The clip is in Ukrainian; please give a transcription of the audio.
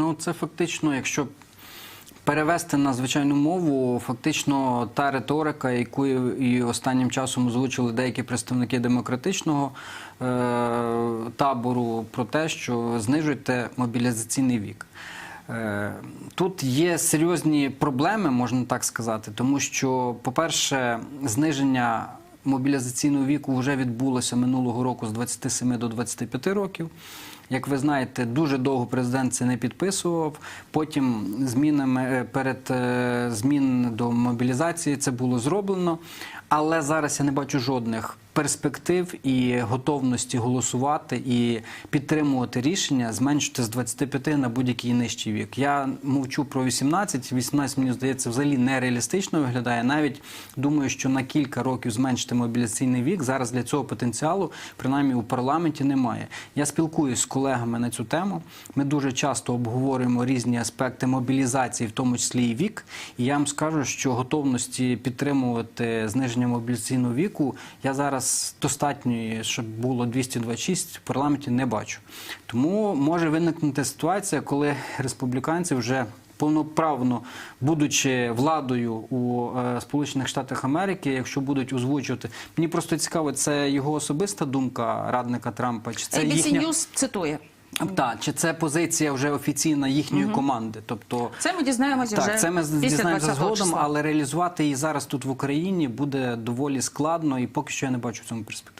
Ну, це фактично, якщо перевести на звичайну мову, фактично та риторика, яку і останнім часом озвучили деякі представники демократичного е- табору, про те, що знижуйте мобілізаційний вік. Е, Тут є серйозні проблеми, можна так сказати, тому що, по-перше, зниження мобілізаційного віку вже відбулося минулого року з 27 до 25 років. Як ви знаєте, дуже довго президент це не підписував. Потім змінами е, перед е, змін до мобілізації це було зроблено. Але зараз я не бачу жодних перспектив і готовності голосувати і підтримувати рішення зменшити з 25 на будь-який нижчий вік. Я мовчу про 18. 18, мені здається, взагалі нереалістично виглядає. Навіть думаю, що на кілька років зменшити мобілізаційний вік зараз для цього потенціалу, принаймні у парламенті, немає. Я спілкуюсь з колегами на цю тему. Ми дуже часто обговорюємо різні аспекти мобілізації, в тому числі і вік. І я вам скажу, що готовності підтримувати зниження мобілізаційного віку я зараз достатньої, щоб було 226 в парламенті, не бачу. Тому може виникнути ситуація, коли республіканці вже повноправно, будучи владою у е, Сполучених Штатах Америки, якщо будуть озвучувати, мені просто цікаво, це його особиста думка радника Трампа, чи це ABC їхня News цитує. Так, чи це позиція вже офіційна їхньої команди? Тобто Це ми дізнаємося вже так, це ми після дізнаємося згодом, числа. але реалізувати її зараз тут в Україні буде доволі складно, і поки що я не бачу в цьому перспективи.